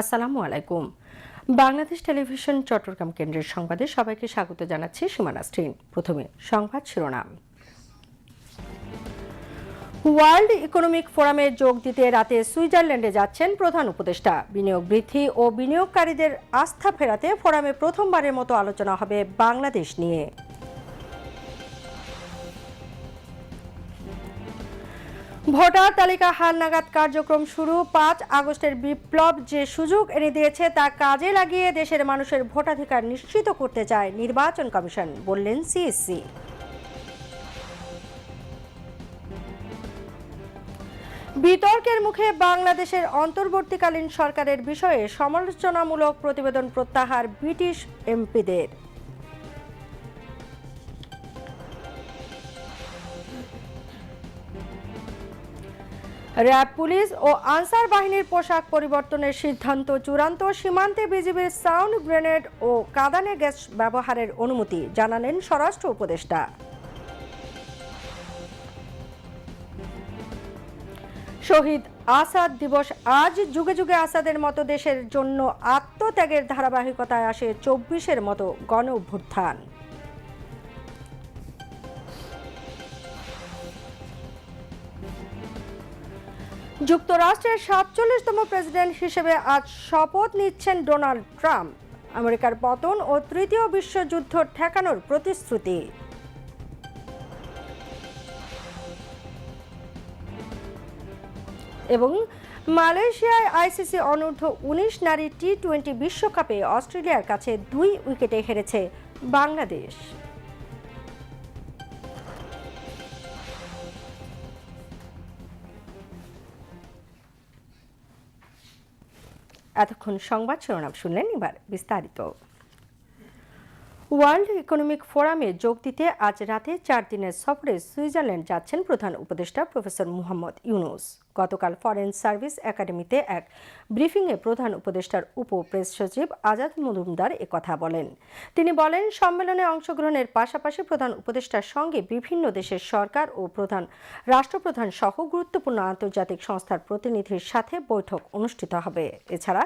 আসসালামু আলাইকুম। বাংলাদেশ টেলিভিশন চট্টগ্রাম কেন্দ্রের সংবাদে সবাইকে স্বাগত জানাচ্ছি সীমানা স্ট্রিন প্রথমে সংবাদ শিরোনাম। ওয়ার্ল্ড ইকোনমিক ফোরামে যোগ দিতে রাতে সুইজারল্যান্ডে যাচ্ছেন প্রধান উপদেষ্টা। বিনিয়োগ বৃদ্ধি ও বিনিয়োগকারীদের আস্থা ফেরাতে ফোরামে প্রথমবারের মতো আলোচনা হবে বাংলাদেশ নিয়ে। ভোটার তালিকা হালনাগাদ কার্যক্রম শুরু। পাঁচ আগস্টের বিপ্লব যে সুযোগ এনে দিয়েছে, তা কাজে লাগিয়ে দেশের মানুষের ভোটাধিকার নিশ্চিত করতে চায় নির্বাচন কমিশন, বললেন সিএসসি। বিতর্কের মুখে বাংলাদেশের অন্তর্বর্তীকালীন সরকারের বিষয়ে সমালোচনামূলক প্রতিবেদন প্রত্যাহার ব্রিটিশ এমপিদের। র্যাব পুলিশ ও আনসার বাহিনীর পোশাক পরিবর্তনের সিদ্ধান্ত, চূড়ান্ত সীমান্তে বিজিবির সাউন্ড গ্রেনেড ও কাদানে গ্যাস ব্যবহারের অনুমতি জানালেন স্বরাষ্ট্র উপদেষ্টা। শহীদ আসাদ দিবস আজ যুগে যুগে আসাদের মতো দেশের জন্য আত্মত্যাগের ধারাবাহিকতায় আসে চব্বিশের মতো গণ অভ্যুত্থান যুক্তরাষ্ট্রের সাতচল্লিশতম প্রেসিডেন্ট হিসেবে আজ শপথ নিচ্ছেন ডোনাল্ড ট্রাম্প। আমেরিকার পতন ও তৃতীয় বিশ্বযুদ্ধ ঠেকানোর প্রতিশ্রুতি। এবং মালয়েশিয়ায় আইসিসি অনূর্ধ্ব উনিশ নারী টি টোয়েন্টি বিশ্বকাপে অস্ট্রেলিয়ার কাছে দুই উইকেটে হেরেছে বাংলাদেশ। এতক্ষণ সংবাদ শিরোনাম শুনলেন এবার বিস্তারিত। ওয়ার্ল্ড ইকোনমিক ফোরামে যোগ দিতে আজ রাতে চার দিনের সফরে সুইজারল্যান্ড যাচ্ছেন প্রধান উপদেষ্টা প্রফেসর মুহাম্মদ ইউনুস। গতকাল ফরেন সার্ভিস একাডেমিতে এক ব্রিফিংয়ে প্রধান উপদেষ্টার উপ প্রেস সচিব আজাদ মজুমদার কথা বলেন। তিনি বলেন, সম্মেলনে অংশগ্রহণের পাশাপাশি প্রধান উপদেষ্টার সঙ্গে বিভিন্ন দেশের সরকার ও প্রধান রাষ্ট্রপ্রধান সহ গুরুত্বপূর্ণ আন্তর্জাতিক সংস্থার প্রতিনিধির সাথে বৈঠক অনুষ্ঠিত হবে। এছাড়া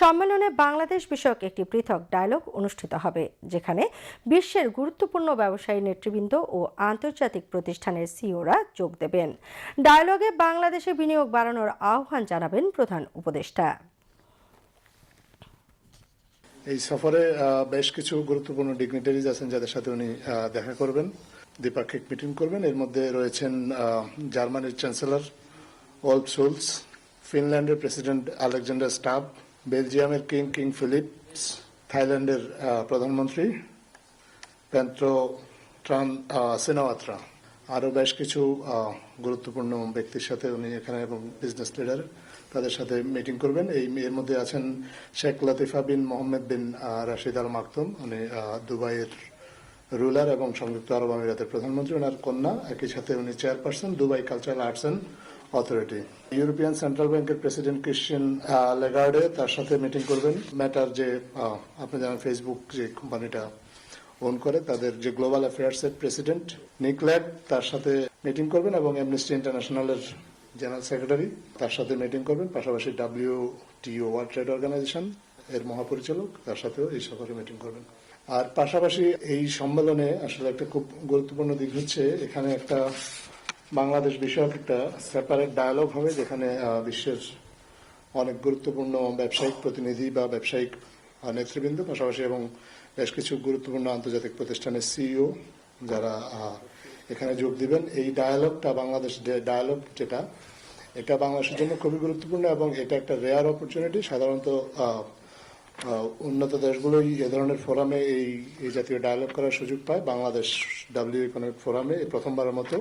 সম্মেলনে বাংলাদেশ বিষয়ক একটি পৃথক ডায়লগ অনুষ্ঠিত হবে, যেখানে বিশ্বের গুরুত্বপূর্ণ ব্যবসায়ী নেতৃবৃন্দ ও আন্তর্জাতিক প্রতিষ্ঠানের সিওরা যোগ দেবেন। ডায়লগে বাংলাদেশে বিনিয়োগ বাড়ানোর আহ্বান জানাবেন প্রধান উপদেষ্টা। এই সফরে বেশ কিছু গুরুত্বপূর্ণ ডিগনিটারিজ আছেন যাদের সাথে উনি দেখা করবেন, দ্বিপাক্ষিক মিটিং করবেন। এর মধ্যে রয়েছেন জার্মানির চ্যান্সেলর ওলফ সোলস ফিনল্যান্ডের প্রেসিডেন্ট আলেকজান্ডার স্টাব, বেলজিয়ামের কিং কিং ফিলিপস থাইল্যান্ডের প্রধানমন্ত্রী পেন্ট্রো ট্রান সিনাওয়াত্রা। আরও বেশ কিছু গুরুত্বপূর্ণ ব্যক্তির সাথে উনি এখানে এবং বিজনেস লিডার তাদের সাথে মিটিং করবেন। এই এর মধ্যে আছেন শেখ লতিফা বিন মোহাম্মদ বিন রাশিদ আল মাকতুম। উনি দুবাইয়ের রুলার এবং সংযুক্ত আরব আমিরাতের প্রধানমন্ত্রী। ওনার কন্যা, একই সাথে উনি chairperson Dubai cultural arts and authority European central ব্যাংকের প্রেসিডেন্ট ক্রিশ্চিয়ান লেগার্ডে তার সাথে মিটিং করবেন। ম্যাটার যে আপনি জানেন ফেসবুক যে কোম্পানিটা ওন করে তাদের যে গ্লোবাল অ্যাফেয়ার্স এর প্রেসিডেন্ট নিকল্যাড তার সাথে মিটিং করবেন এবং অ্যামনেস্টি ইন্টারন্যাশনালের জেনারেল সেক্রেটারি তার সাথে মিটিং করবেন। পাশাপাশি ডাব্লিউ টিও ওয়ার্ল্ড ট্রেড অর্গানাইজেশন এর মহাপরিচালক, তার সাথেও এই সফরে মিটিং করবেন। আর পাশাপাশি এই সম্মেলনে আসলে একটা খুব গুরুত্বপূর্ণ দিক হচ্ছে, এখানে একটা বাংলাদেশ বিষয়ক একটা সেপারেট ডায়ালগ হবে, যেখানে বিশ্বের অনেক গুরুত্বপূর্ণ ব্যবসায়িক প্রতিনিধি বা ব্যবসায়িক নেতৃবৃন্দ, পাশাপাশি এবং বেশ কিছু গুরুত্বপূর্ণ আন্তর্জাতিক প্রতিষ্ঠানের সিইও যারা এখানে যোগ দিবেন। এই ডায়ালগটা বাংলাদেশ ডায়ালগ যেটা, এটা বাংলাদেশের জন্য খুবই গুরুত্বপূর্ণ এবং এটা একটা রেয়ার অপরচুনিটি সাধারণত উন্নত দেশগুলোই এ ধরনের ফোরামে এই এই জাতীয় ডায়ালগ করার সুযোগ পায়। বাংলাদেশ ডাব্লিউ ইকোনমিক ফোরামে প্রথমবারের মতো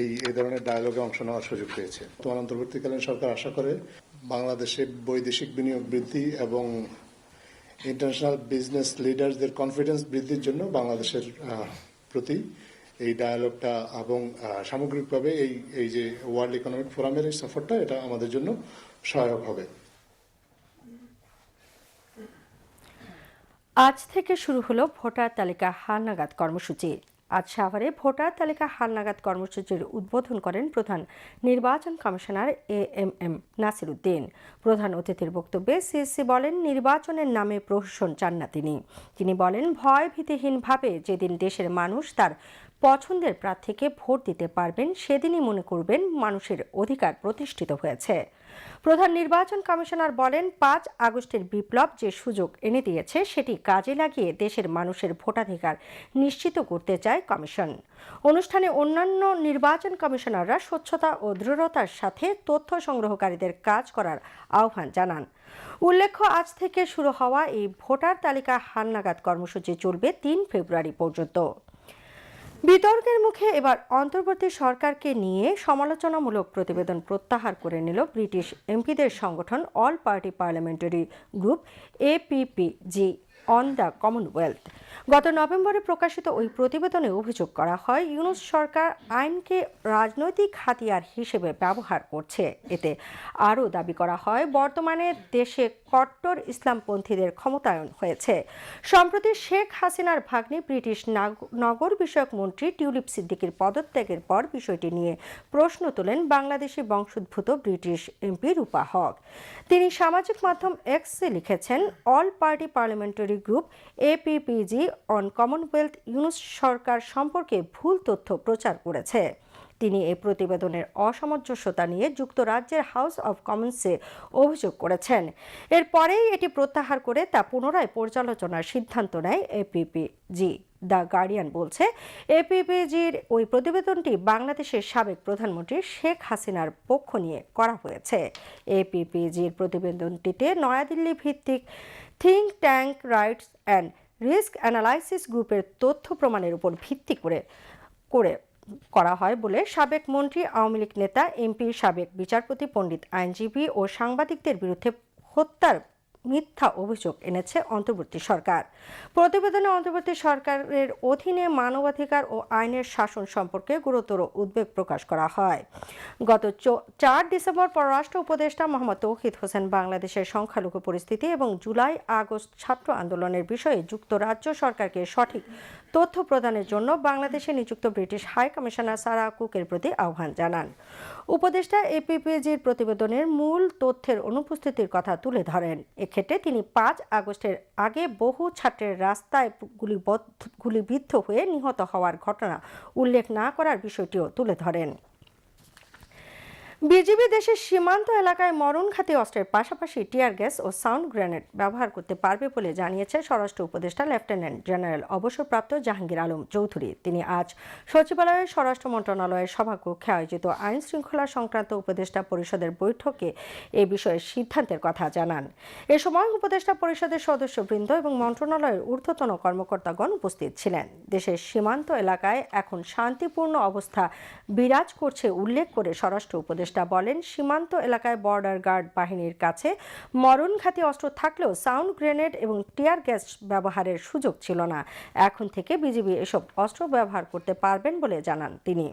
এই এই ধরনের ডায়ালগে অংশ নেওয়ার সুযোগ পেয়েছে। তোমার অন্তর্বর্তীকালীন সরকার আশা করে বাংলাদেশে বৈদেশিক বিনিয়োগ বৃদ্ধি এবং ইন্টারন্যাশনাল বিজনেস লিডারদের কনফিডেন্স বৃদ্ধির জন্য বাংলাদেশের প্রতি এই ডায়ালগটা এবং সামগ্রিকভাবে এই এই যে ওয়ার্ল্ড ইকোনমিক ফোরামের এই সফরটা, এটা আমাদের জন্য সহায়ক হবে। আজ থেকে শুরু হলো ভোটার তালিকা হালনাগাদ কর্মসূচি। আজ সাভারে ভোটার তালিকা হালনাগাদ কর্মসূচির উদ্বোধন করেন প্রধান নির্বাচন commissioner A M M Nasir Uddin. প্রধান অতিথির বক্তব্যে সিএসসি বলেন, নির্বাচনের নামে প্রহসন চান না তিনি। তিনি বলেন ভয় ভীতিহীনভাবে যেদিন দেশের মানুষ তার পছন্দের প্রার্থীকে ভোট দিতে পারবেন, সেদিনই মনে করবেন মানুষের অধিকার প্রতিষ্ঠিত হয়েছে। প্রধান নির্বাচন কমিশনার বলেন, পাঁচ আগস্টের বিপ্লব যে সুযোগ এনে দিয়েছে, সেটি কাজে লাগিয়ে দেশের মানুষের ভোটাধিকার নিশ্চিত করতে চায় কমিশন। অনুষ্ঠানে অন্যান্য নির্বাচন কমিশনাররা স্বচ্ছতা ও দৃঢ়তার সাথে তথ্য সংগ্রহকারীদের কাজ করার আহ্বান জানান। উল্লেখ্য, আজ থেকে শুরু হওয়া এই ভোটার তালিকা হালনাগাদ কর্মসূচি চলবে তিন ফেব্রুয়ারি পর্যন্ত। বিতর্কের মুখে এবার অন্তর্বর্তী সরকারকে নিয়ে সমালোচনামূলক প্রতিবেদন প্রত্যাহার করে নিল ব্রিটিশ এমপিদের সংগঠন all party parliamentary group APPG on the Commonwealth. গত নভেম্বরে প্রকাশিত ওই প্রতিবেদনে অভিযোগ করা হয়, ইউনুস সরকার আইনকে রাজনৈতিক হাতিয়ার হিসেবে ব্যবহার করছে। এতে আরও দাবি করা হয়, বর্তমানে দেশে কট্টর ইসলামপন্থীদের ক্ষমতায়ন হয়েছে। সম্প্রতি শেখ হাসিনার ভাগ্নে ব্রিটিশ নাগ- নগর বিষয়ক মন্ত্রী টিউলিপ সিদ্দিকির পদত্যাগের পর বিষয়টি নিয়ে প্রশ্ন তোলেন বাংলাদেশি বংশোদ্ভূত ব্রিটিশ এমপি রূপা হক। তিনি সামাজিক মাধ্যম এক্সে লিখেছেন, all party parliamentary group APPG on Commonwealth Yunus সরকার সম্পর্কে ভুল তথ্য প্রচার করেছে। তিনি এই প্রতিবেদনের অসামঞ্জস্যতা নিয়ে যুক্তরাজ্যের হাউস অব কমন্সে অভিযোগ করেছেন। এরপরেই এটি প্রত্যাহার করে তা পুনরায় পর্যালোচনার সিদ্ধান্ত নেয় এপিপিজি দ্য গার্ডিয়ান বলছে এপিপিজির ওই প্রতিবেদনটি বাংলাদেশের সাবেক প্রধানমন্ত্রী শেখ হাসিনার পক্ষ নিয়ে করা হয়েছে। এপিপিজির প্রতিবেদনটিতে নয়াদিল্লি ভিত্তিক think tank rights and risk analysis গ্রুপের তথ্য প্রমাণের উপর ভিত্তি করে করে করা হয় বলে সাবেক মন্ত্রী, আওয়ামী লীগ নেতা, এমপি, সাবেক বিচারপতি, পণ্ডিত আইনজীবী ও সাংবাদিকদের বিরুদ্ধে হত্যার মিথ্যা অভিযোগ এনেছে অন্তর্বর্তী সরকার। প্রতিবেদনে অন্তর্বর্তী সরকারের অধীনে মানবাধিকার ও আইনের শাসন সম্পর্কে গুরুতর উদ্বেগ প্রকাশ করা হয়। গত চার ডিসেম্বর পররাষ্ট্র উপদেষ্টা মোহাম্মদ তৌহিদ হোসেন বাংলাদেশের সংখ্যালঘু পরিস্থিতি এবং জুলাই আগস্ট ছাত্র আন্দোলনের বিষয়ে যুক্তরাজ্য সরকারকে সঠিক তথ্য প্রদানের জন্য বাংলাদেশে নিযুক্ত ব্রিটিশ হাই কমিশনার সারা কুকের প্রতি আহ্বান জানান। উপদেষ্টা এপিপিজির প্রতিবেদনের মূল তথ্যের অনুপস্থিতির কথা তুলে ধরেন। এক্ষেত্রে তিনি পাঁচ আগস্টের আগে বহু ছাত্রের রাস্তায় গুলিবদ্ধ গুলিবিদ্ধ হয়ে নিহত হওয়ার ঘটনা উল্লেখ না করার বিষয়টিও তুলে ধরেন। বিজিবি দেশের সীমান্ত এলাকায় মরণঘাতী অস্ত্রের পাশাপাশি টিয়ার গ্যাস ও সাউন্ড গ্রেনেড ব্যবহার করতে পারবে বলে জানিয়েছে স্বরাষ্ট্র উপদেষ্টা লেফটেন্যান্ট জেনারেল অবসরপ্রাপ্ত জাহাঙ্গীর আলম চৌধুরী। তিনি আজ সচিবালয়ের স্বরাষ্ট্র মন্ত্রণালয়ের সভাকক্ষে আয়োজিত আইন শৃঙ্খলা সংক্রান্ত উপদেষ্টা পরিষদের বৈঠকে এ বিষয়ে সিদ্ধান্তের কথা জানান। এ সময় উপদেষ্টা পরিষদের সদস্যবৃন্দ এবং মন্ত্রণালয়ের ঊর্ধ্বতন কর্মকর্তাগণ উপস্থিত ছিলেন। দেশের সীমান্ত এলাকায় এখন শান্তিপূর্ণ অবস্থা বিরাজ করছে উল্লেখ করে স্বরাষ্ট্র উপদেষ্টা বলেন, সীমান্ত এলাকায় বর্ডার গার্ড বাহিনীর কাছে মরণঘাতী অস্ত্র থাকলেও সাউন্ড গ্রেনেড এবং টিয়ার গ্যাস ব্যবহারের সুযোগ ছিল না। এখন থেকে বিজিবি এসব অস্ত্র ব্যবহার করতে পারবেন বলে জানান তিনি।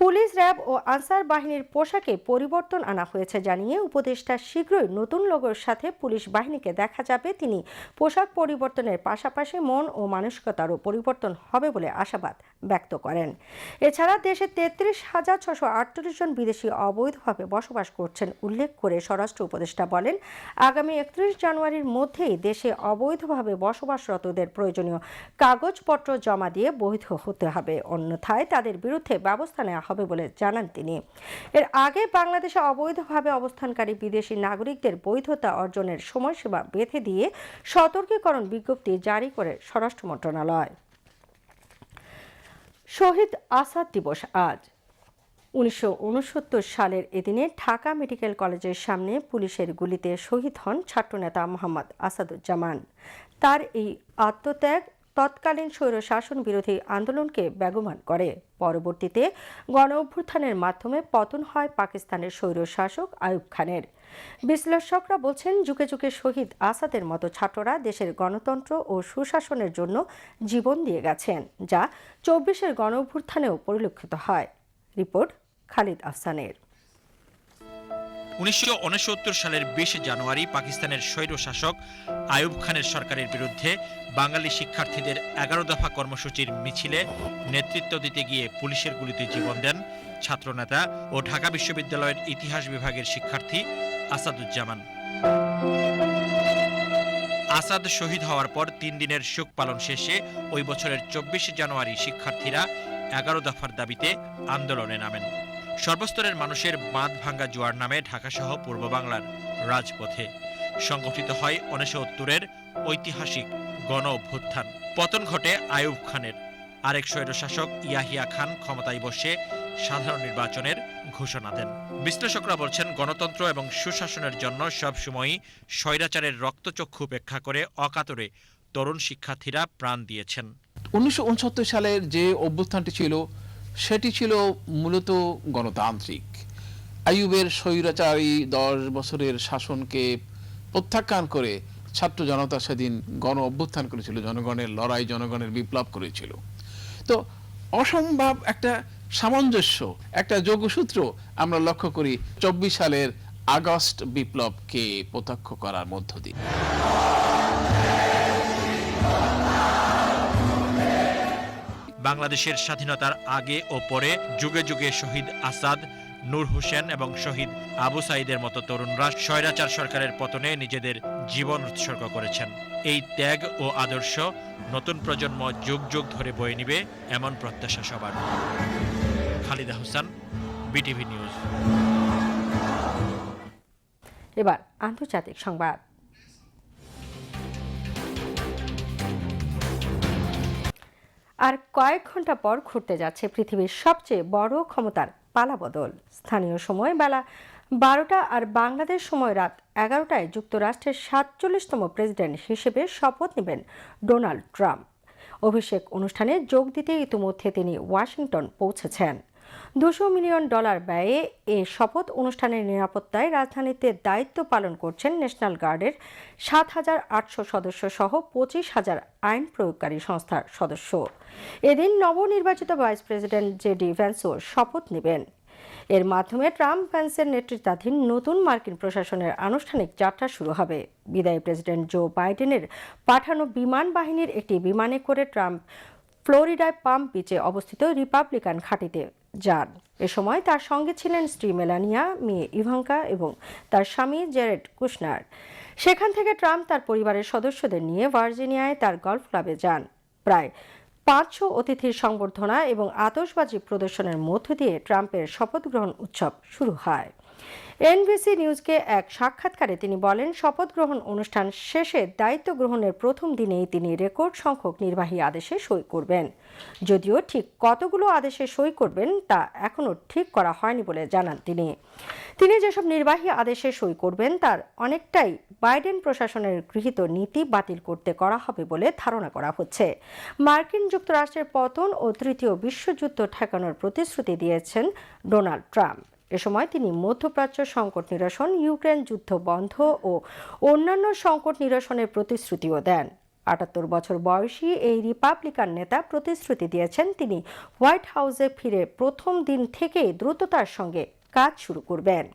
পুলিশ র্যাব ও আনসার বাহিনীর পোশাকে পরিবর্তন আনা হয়েছে জানিয়ে উপদেষ্টা শীঘ্রই নতুন লোগোর সাথে পুলিশ বাহিনীকে দেখা যাবে। তিনি পোশাক পরিবর্তনের পাশাপাশি মন ও মানসিকতারও পরিবর্তন হবে বলে আশাবাদ। ব্যক্ত করেন। এছাড়া দেশে তেত্রিশ হাজার ছশো আটত্রিশ জন বিদেশি অবৈধভাবে বসবাস করছেন উল্লেখ করে স্বরাষ্ট্র উপদেষ্টা বলেন, আগামী একত্রিশ জানুয়ারির মধ্যেই দেশে অবৈধভাবে বসবাসরতদের প্রয়োজনীয় কাগজপত্র জমা দিয়ে বৈধ হতে হবে। অন্যথায় তাদের বিরুদ্ধে ব্যবস্থা নেওয়া হবে বলে জানান তিনি। এর আগে বাংলাদেশে অবৈধভাবে অবস্থানকারী বিদেশি নাগরিকদের বৈধতা অর্জনের সময়সীমা বেঁধে দিয়ে সতর্কীকরণ বিজ্ঞপ্তি জারি করে স্বরাষ্ট্র মন্ত্রণালয়। শহীদ আসাদ দিবস আজ। উনিশশো উনসত্তর সালের এদিনে ঢাকা মেডিকেল কলেজের সামনে পুলিশের গুলিতে শহীদ হন ছাত্রনেতা মোহাম্মদ আসাদুজ্জামান। তার এই আত্মত্যাগ তৎকালীন স্বৈরশাসন বিরোধী আন্দোলনকে বেগমান করে। পরবর্তীতে গণ অভ্যুত্থানের মাধ্যমে পতন হয় পাকিস্তানের স্বৈরশাসক আয়ুব খানের। বিশ্লেষকরা বলছেন, যুগে যুগে শহীদ আসাদের মতো ছাত্ররা দেশের গণতন্ত্র ও সুশাসনের জন্য জীবন দিয়ে গেছেন, যা চব্বিশের গণ অভ্যুত্থানেও পরিলক্ষিত হয়। রিপোর্ট খালিদ আহসানের। উনিশশো উনসত্তর সালের বিশ জানুয়ারি পাকিস্তানের স্বৈর শাসক আইয়ুব খানের সরকারের বিরুদ্ধে বাঙালি শিক্ষার্থীদের এগারো দফা কর্মসূচির মিছিলে নেতৃত্ব দিতে গিয়ে পুলিশের গুলিতে জীবন দেন ছাত্রনেতা ও ঢাকা বিশ্ববিদ্যালয়ের ইতিহাস বিভাগের শিক্ষার্থী আসাদুজ্জামান। আসাদ শহীদ হওয়ার পর তিন দিনের শোক পালন শেষে ওই বছরের চব্বিশে জানুয়ারি শিক্ষার্থীরা এগারো দফার দাবিতে আন্দোলনে নামেন। সর্বস্তরের মানুষের বাঁধ ভাঙ্গা জোয়ার নামে ঢাকাসহ পূর্ব বাংলার রাজপথে। সংগঠিত হয় উনিশোত্তরের ঐতিহাসিক গণ অভ্যুত্থান পতন ঘটে আয়ুব খানের। আরেক স্বৈরশাসক ইয়াহিয়া খান ক্ষমতায় বসে সাধারণ নির্বাচনের ঘোষণা দেন। বিশ্লেষকরা বলছেন, গণতন্ত্র এবং সুশাসনের জন্য সবসময়ই স্বৈরাচারের রক্তচক্ষু উপেক্ষা করে অকাতরে তরুণ শিক্ষার্থীরা প্রাণ দিয়েছেন। উনিশশো উনসত্তর সালের যে অভ্যুত্থানটি ছিল সেটি ছিল মূলত গণতান্ত্রিক। আইয়ুবের স্বৈরাচারী দশ বছরের শাসনকে প্রত্যাখ্যান করে ছাত্র জনতা সেদিন গণ অভ্যুত্থান করেছিল, জনগণের লড়াই, জনগণের বিপ্লব করেছিল। তো অসম্ভব একটা সামঞ্জস্য, একটা যোগসূত্র আমরা লক্ষ্য করি চব্বিশ সালের আগস্ট বিপ্লবকে প্রত্যক্ষ করার মধ্য দিয়ে। বাংলাদেশের স্বাধীনতার আগে ও পরে যুগে যুগে শহীদ আসাদ, নূর হোসেন এবং শহীদ আবু সাইদের মতো তরুণরা স্বৈরাচার সরকারের পতনে নিজেদের জীবন উৎসর্গ করেছেন। এই ত্যাগ ও আদর্শ নতুন প্রজন্ম যুগ যুগ ধরে বয়ে নিবে এমন প্রত্যাশা সবার। Khaleda Hossain, BTV news. এবার আন্তর্জাতিক সংবাদ। আর কয়েক ঘণ্টা পর ঘুরতে যাচ্ছে পৃথিবীর সবচেয়ে বড় ক্ষমতার পালাবদল। স্থানীয় সময় বেলা বারোটা আর বাংলাদেশ সময় রাত এগারোটায় যুক্তরাষ্ট্রের সাতচল্লিশতম প্রেসিডেন্ট হিসেবে শপথ নেবেন ডোনাল্ড ট্রাম্প। অভিষেক অনুষ্ঠানে যোগ দিতে ইতিমধ্যে তিনি ওয়াশিংটন পৌঁছেছেন। দুশো মিলিয়ন ডলার ব্যয়ে এ শপথ অনুষ্ঠানের নিরাপত্তায় রাজধানীতে দায়িত্ব পালন করছেন ন্যাশনাল গার্ডের সাত হাজার আটশো সদস্য সহ পঁচিশ হাজার আইন প্রয়োগকারী সংস্থার সদস্য। এদিন নবনির্বাচিত ভাইস প্রেসিডেন্ট জে ডি ভ্যান্সও শপথ নেবেন। এর মাধ্যমে ট্রাম্প ভ্যান্সের নেতৃত্বাধীন নতুন মার্কিন প্রশাসনের আনুষ্ঠানিক যাত্রা শুরু হবে। বিদায়ী প্রেসিডেন্ট জো বাইডেনের পাঠানো বিমান বাহিনীর একটি বিমানে করে ট্রাম্প ফ্লোরিডায় পাম্প বিচে অবস্থিত রিপাবলিকান ঘাঁটিতে যান। এ সময় তার সঙ্গে ছিলেন স্ত্রী মেলানিয়া, মেয়ে ইভাঙ্কা এবং তার স্বামী জেরেড কুশনার। সেখান থেকে ট্রাম্প তার পরিবারের সদস্যদের নিয়ে ভার্জিনিয়ায় তার গল্ফ ক্লাবে যান। প্রায় পাঁচশো অতিথির সংবর্ধনা এবং আতশবাজি প্রদর্শনের মধ্য দিয়ে ট্রাম্পের শপথ গ্রহণ উৎসব শুরু হয়। এনবিসি নিউজকে এক সাক্ষাৎকারে তিনি বলেন, শপথ গ্রহণ অনুষ্ঠান শেষে দায়িত্ব গ্রহণের প্রথম দিনেই তিনি রেকর্ড সংখ্যক নির্বাহী আদেশে সই করবেন। যদিও ঠিক কতগুলো আদেশে সই করবেন তা এখনও ঠিক করা হয়নি বলে জানান তিনি। তিনি যেসব নির্বাহী আদেশে সই করবেন তার অনেকটাই বাইডেন প্রশাসনের গৃহীত নীতি বাতিল করতে করা হবে বলে ধারণা করা হচ্ছে। মার্কিন যুক্তরাষ্ট্রের পতন ও তৃতীয় বিশ্বযুদ্ধ ঠেকানোর প্রতিশ্রুতি দিয়েছেন ডোনাল্ড ট্রাম্প। এ সময় তিনি মধ্যপ্রাচ্য সংকট নিরসন, ইউক্রেন যুদ্ধ বন্ধ ও অন্যান্য সংকট নিরসনের প্রতিশ্রুতিও দেন। আটাত্তর বছর বয়সী এই রিপাবলিকান নেতা প্রতিশ্রুতি দিয়েছেন তিনি হোয়াইট হাউসে ফিরে প্রথম দিন থেকেই দ্রুততার সঙ্গে কাজ শুরু করবেন।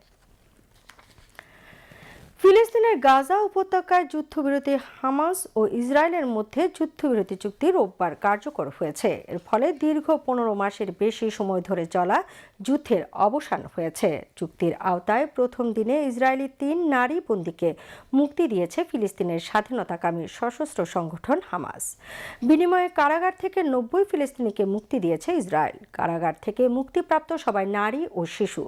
ফিলিস্তিনের গাজা উপত্যকায় যুদ্ধবিরতি, হামাস ও ইসরায়েলের মধ্যে যুদ্ধবিরতি চুক্তি রোববার কার্যকর হয়েছে। এর ফলে দীর্ঘ পনেরো মাসের বেশি সময় ধরে চলা যুদ্ধের অবসান হয়েছে। চুক্তির আওতায় প্রথম দিনে ইসরায়েলি তিন নারী বন্দীকে মুক্তি দিয়েছে ফিলিস্তিনের স্বাধীনতাকামী সশস্ত্র সংগঠন হামাস। বিনিময়ে কারাগার থেকে নব্বই ফিলিস্তিনিকে মুক্তি দিয়েছে ইসরায়েল। কারাগার থেকে মুক্তিপ্রাপ্ত সবাই নারী ও শিশু।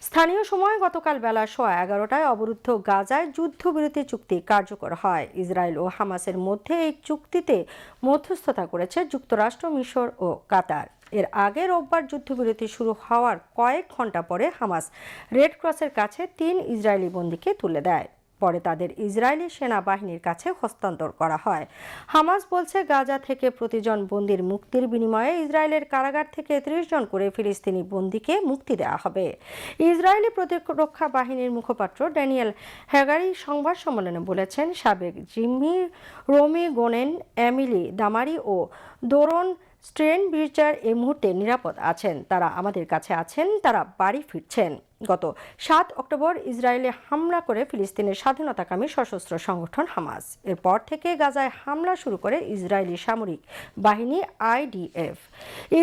স্থানীয় সময় গতকাল বেলা সোয়া এগারোটায় অবরুদ্ধ গাজায় যুদ্ধবিরতি চুক্তি কার্যকর হয়। ইসরায়েল ও হামাসের মধ্যে এই চুক্তিতে মধ্যস্থতা করেছে যুক্তরাষ্ট্র, মিশর ও কাতার। এর আগে রোববার যুদ্ধবিরতি শুরু হওয়ার কয়েক ঘণ্টা পরে হামাস রেড ক্রসের কাছে তিন ইসরায়েলি বন্দীকে তুলে দেয়। পরে তাদের ইসরায়েলি সেনাবাহিনীর কাছে হস্তান্তর করা হয়। হামাস বলছে, গাজা থেকে প্রতিজন বন্দির মুক্তির বিনিময়ে ইসরায়েলের কারাগার থেকে ত্রিশ জন করে ফিলিস্তিনি বন্দীকে মুক্তি দেওয়া হবে। ইসরায়েলি প্রতিরক্ষা বাহিনীর মুখপাত্র ড্যানিয়েল হ্যাগারি সংবাদ সম্মেলনে বলেছেন, সাবেক জিম্মি রোমি গোনেন এমিলি দামারি ও দোরন স্ট্রেন বির্চার এই মুহূর্তে নিরাপদ আছেন। তারা আমাদের কাছে আছেন তারা বাড়ি ফিরছেন। গত সাত অক্টোবর ইসরায়েলে হামলা করে ফিলিস্তিনের স্বাধীনতাকামী সশস্ত্র সংগঠন হামাস। এরপর থেকে গাজায় হামলা শুরু করে ইসরায়েলি সামরিক বাহিনী আইডিএফ।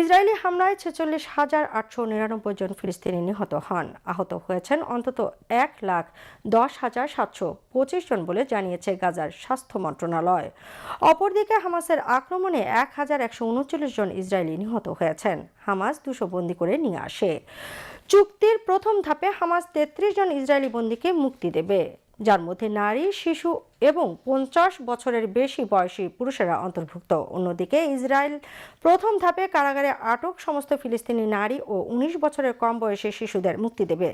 ইসরায়েলি হামলায় ছেচল্লিশ হাজার আটশো নিরানব্বই জন ফিলিস্তিনি নিহত হন। আহত হয়েছেন অন্তত এক লাখ দশ হাজার সাতশো পঁচিশ জন বলে জানিয়েছে গাজার স্বাস্থ্য মন্ত্রণালয়। অপরদিকে হামাসের আক্রমণে এক হাজার একশো উনচল্লিশ জন ইসরায়েলি নিহত হয়েছেন। হামাস দুশো বন্দি করে নিয়ে আসে। চুক্তির প্রথম ধাপে হামাস তেত্রিশ জন ইসরায়েলি বন্দীকে মুক্তি দেবে। যার মধ্যে নারী, শিশু এবং পঞ্চাশ বছরের বেশি বয়সী পুরুষেরা অন্তর্ভুক্ত। অন্যদিকে ইসরায়েল প্রথম ধাপে কারাগারে আটক সমস্ত ফিলিস্তিনি নারী ও উনিশ বছরের কম বয়সী শিশুদের মুক্তি দেবে।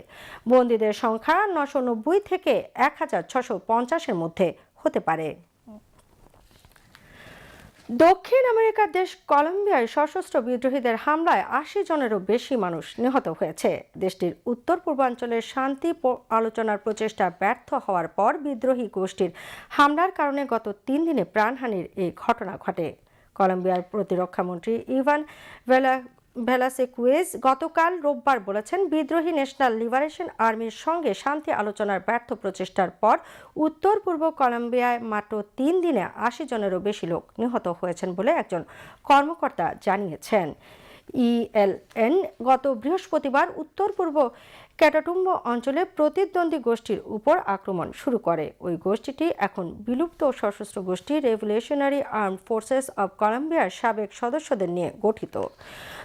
বন্দীদের সংখ্যা নশো থেকে এক হাজার ছশো পঞ্চাশের মধ্যে হতে পারে। দক্ষিণ আমেরিকার দেশ কলম্বিয়ায় সশস্ত্র বিদ্রোহীদের হামলায় আশি জনেরও বেশি মানুষ নিহত হয়েছে। দেশটির উত্তর পূর্বাঞ্চলের শান্তি আলোচনার প্রচেষ্টা ব্যর্থ হওয়ার পর বিদ্রোহী গোষ্ঠীর হামলার কারণে গত তিন দিনে প্রাণহানির এই ঘটনা ঘটে। কলম্বিয়ার প্রতিরক্ষামন্ত্রী ইভান ভেলা ভেলাসেকুয়েজ গতকাল রোববার বলেছেন, বিদ্রোহী ন্যাশনাল লিবারেশন আর্মির সঙ্গে শান্তি আলোচনার ব্যর্থ প্রচেষ্টার পর উত্তর পূর্ব কলম্বিয়ায় মাত্র তিন দিনে আশি জনেরও বেশি লোক নিহত হয়েছেন বলে একজন কর্মকর্তা জানিয়েছেন। ইএলএন গত বৃহস্পতিবার উত্তর পূর্ব ক্যাটাটুম্ব অঞ্চলে প্রতিদ্বন্দ্বী গোষ্ঠীর উপর আক্রমণ শুরু করে। ওই গোষ্ঠীটি এখন বিলুপ্ত সশস্ত্র গোষ্ঠী রেভলিউশনারি আর্ম ফোর্সেস অব কলম্বিয়ার সাবেক সদস্যদের নিয়ে গঠিত।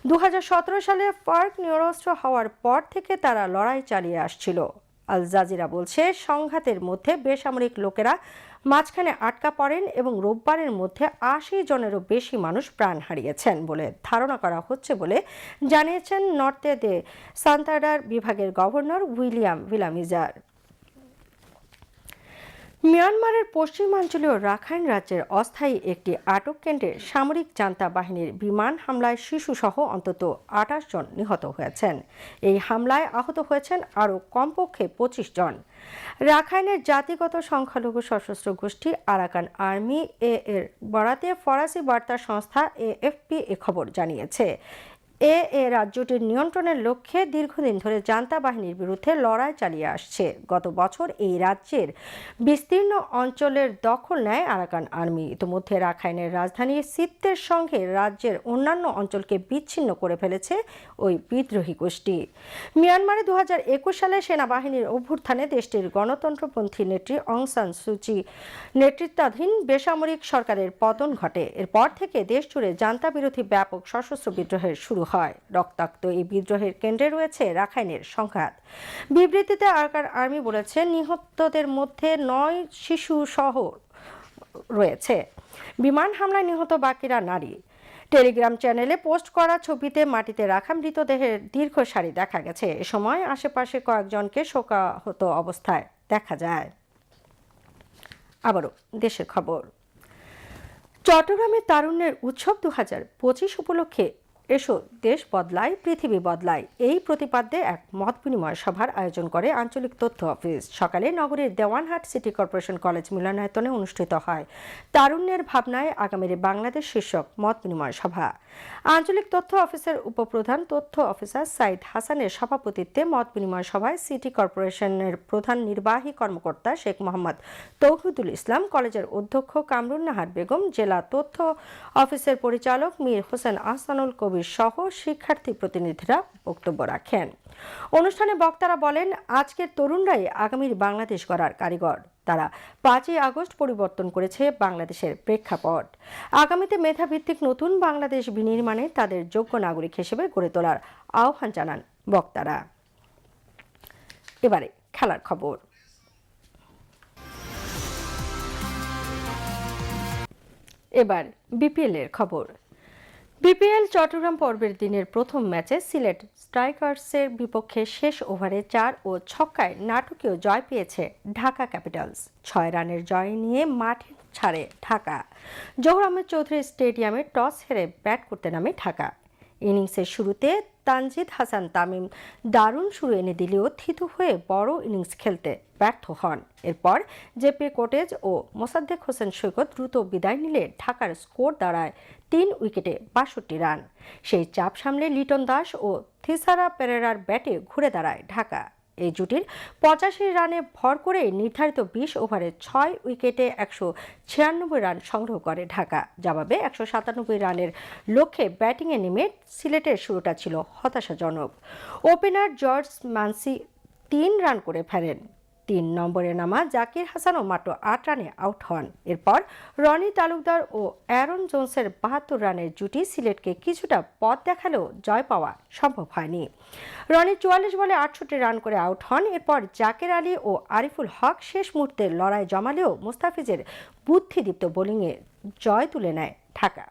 দু হাজার সতেরো সালে ফার্ক নিরস্ত্র হওয়ার পর থেকে তারা লড়াই চালিয়ে আসছিল। আল জাজিরা বলছে, সংঘাতের মধ্যে বেসামরিক লোকেরা মাঝখানে আটকা পড়েন এবং রোববারের মধ্যে আশি জনেরও বেশি মানুষ প্রাণ হারিয়েছেন বলে ধারণা করা হচ্ছে বলে জানিয়েছেন নর্তে দে সান্তাডার বিভাগের গভর্নর উইলিয়াম ভিলামিজার। মিয়ানমারের পশ্চিমাঞ্চলীয় রাখাইন রাজ্যের অস্থায়ী একটি আটক কেন্দ্রে সামরিক জান্তা বাহিনীর বিমান হামলায় শিশুসহ অন্তত আঠাশ জন নিহত হয়েছেন। এই হামলায় আহত হয়েছেন আরও কমপক্ষে পঁচিশ জন। রাখাইনের জাতিগত সংখ্যালঘু সশস্ত্র গোষ্ঠী আরাকান আর্মি এ এর বরাতে ফরাসি বার্তা সংস্থা এএফপি এ খবর জানিয়েছে। এ এ রাজ্যটির নিয়ন্ত্রণের লক্ষ্যে দীর্ঘদিন ধরে জান্তা বাহিনীর বিরুদ্ধে লড়াই চালিয়ে আসছে। গত বছর এই রাজ্যের বিস্তীর্ণ অঞ্চলের দখল নেয় আরাকান আর্মি। ইতিমধ্যে রাখাইনের রাজধানী সিত্তের সঙ্গে রাজ্যের অন্যান্য অঞ্চলকে বিচ্ছিন্ন করে ফেলেছে ওই বিদ্রোহী গোষ্ঠী। মিয়ানমারে দু হাজার একুশ সালে সেনাবাহিনীর অভ্যুত্থানে দেশটির গণতন্ত্রপন্থী নেত্রী অং সান সুচি নেতৃত্বাধীন বেসামরিক সরকারের পতন ঘটে। এরপর থেকে দেশ জুড়ে জান্তা বিরোধী ব্যাপক সশস্ত্র বিদ্রোহের শুরু হয়। রক্তাক্ত এই বিদ্রোহের কেন্দ্রে রয়েছে রাখাইনের সংঘাত। বিবৃতিতে আরাকান আর্মি বলেছে, নিহতদের মধ্যে নয় শিশু সহ রয়েছে। বিমান হামলায় নিহত বাকিরা নারী। টেলিগ্রাম চ্যানেলে পোস্ট করা ছবিতে মাটিতে রাখা মৃতদেহের দীর্ঘ সারি দেখা গেছে। এ সময় আশেপাশে কয়েকজনকে শোকাহত অবস্থায় দেখা যায়। আবারও দেশের খবর। চট্টগ্রামে তারুণ্যের উৎসব দু হাজার পঁচিশ উপলক্ষে এসো, দেশ বদলায়, পৃথিবী বদলায়। এই প্রতিপাদ্যে এক মত বিনিময় সভার আয়োজন করে আঞ্চলিক তথ্য অফিস। সকালে নগরীর দেওয়ানহাট সিটি কর্পোরেশন কলেজ মিলনায়তনে অনুষ্ঠিত হয়। তারুণ্যের ভাবনায় আগামীর বাংলাদেশ শীর্ষক মত বিনিময় সভা। আঞ্চলিক তথ্য অফিসের উপপ্রধান তথ্য অফিসার সাইদ হাসানের সভাপতিত্বে মত বিনিময় সভায় সিটি কর্পোরেশনের প্রধান নির্বাহী কর্মকর্তা শেখ মোহাম্মদ তৌহিদুল ইসলাম, কলেজের অধ্যক্ষ কামরুন নাহার বেগম, জেলা তথ্য অফিসের পরিচালক মীর হোসেন আহসানুল কবির সহ শিক্ষার্থী প্রতিনিধিরা বক্তব্য রাখেন। অনুষ্ঠানে বক্তারা বলেন, আজকের তরুণরাই আগামীর বাংলাদেশ গড়ার কারিগর। তারা পাঁচই আগস্ট পরিবর্তন করেছে বাংলাদেশের প্রেক্ষাপট। আগামীতে মেধাভিত্তিক নতুন বাংলাদেশ বিনির্মাণে তাদের যোগ্য নাগরিক হিসেবে গড়ে তোলার আহ্বান জানান বক্তারা। এবারে খেলার খবর। এবার বিপিএল এর খবর। বিপিএল চট্টগ্রাম পর্বের দিনের প্রথম ম্যাচে সিলেট স্ট্রাইকার্সের বিপক্ষে শেষ ওভারে চার ও ছক্কায় নাটকীয় জয় পেয়েছে ঢাকা ক্যাপিটালস। ছয় রানের জয় নিয়ে মাঠে ছাড়ে ঢাকা। জহুর আহমেদ চৌধুরী স্টেডিয়ামে টস হেরে ব্যাট করতে নামে ঢাকা। ইনিংসের শুরুতে তানজিদ হাসান তামিম দারুণ শুরু এনে দিলেও থিতু হয়ে বড় ইনিংস খেলতে ব্যর্থ হন। এরপর জেপি কোটেজ ও মোসাদ্দেক হোসেন সৈকত দ্রুত বিদায় নিলে ঢাকার স্কোর দাঁড়ায় তিন উইকেটে বাষট্টি রান। সেই চাপ সামলে লিটন দাস ও থিসারা পেরেরার ব্যাটে ঘুরে দাঁড়ায় ঢাকা। এই জুটির পঁচাশি রানে ভর করে নির্ধারিত বিশ ওভারে ছয় উইকেটে একশো ছিয়ানব্বই রান সংগ্রহ করে ঢাকা। জবাবে একশো সাতানব্বই রানের লক্ষ্যে ব্যাটিংয়ে নেমে সিলেটের শুরুটা ছিল হতাশাজনক। ওপেনার জর্জ মানসি তিন রান করে ফেলেন তিন নম্বরে নামা জাকির হাসানও মাত্র আট রানে আউট হন। এরপর রনি তালুকদার ও অ্যারন জোনসের বাহাত্তর রানের জুটি সিলেটকে কিছুটা পথ দেখালেও জয় পাওয়া সম্ভব হয়নি। রনি চুয়াল্লিশ বলে আটষট্টি রান করে আউট হন। এরপর জাকের আলী ও আরিফুল হক শেষ মুহূর্তে লড়াই জমালেও মুস্তাফিজের বুদ্ধিদীপ্ত বোলিংয়ে জয় তুলে নেয় ঢাকা।